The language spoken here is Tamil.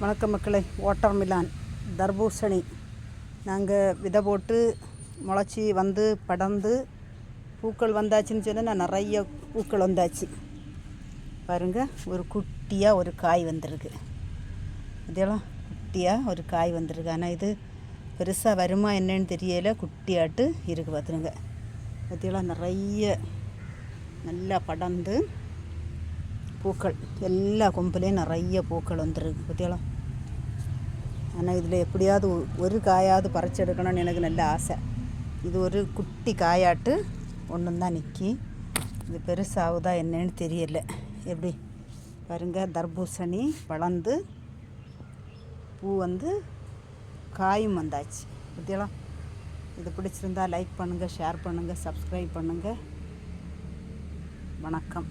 வணக்கம் மக்களை. வாட்டர் மிலான் தர்பூசணி. நாங்கள் விதை போட்டு முளைச்சி வந்து படர்ந்து பூக்கள் வந்தாச்சுன்னு சொன்னால் நான் நிறைய பூக்கள் வந்தாச்சு. பாருங்க ஒரு குட்டியாக ஒரு காய் வந்திருக்கு. இதெல்லாம் குட்டியாக ஒரு காய் வந்திருக்கு. ஆனால் இது பெருசாக வருமா என்னன்னு தெரியல. குட்டியாட்டு இருக்குது பார்த்துருங்க இதெல்லாம் நிறைய நல்லா படர்ந்து பூக்கள். எல்லா கொம்புலேயும் நிறைய பூக்கள் வந்துருக்கு பற்றியெல்லாம் ஆனால் இதில் எப்படியாவது ஒரு காயாவது பறிச்செடுக்கணும்னு எனக்கு நல்ல ஆசை. இது ஒரு குட்டி காயாட்டு ஒன்று தான் நிற்கி இது பெருசாகுதா என்னன்னு தெரியல. எப்படி? பாருங்க தர்பூசணி வளர்ந்து பூ வந்து காயும் வந்தாச்சு பற்றியெல்லாம் இது பிடிச்சிருந்தா லைக் பண்ணுங்கள் ஷேர் பண்ணுங்கள் சப்ஸ்கிரைப் பண்ணுங்கள் வணக்கம்.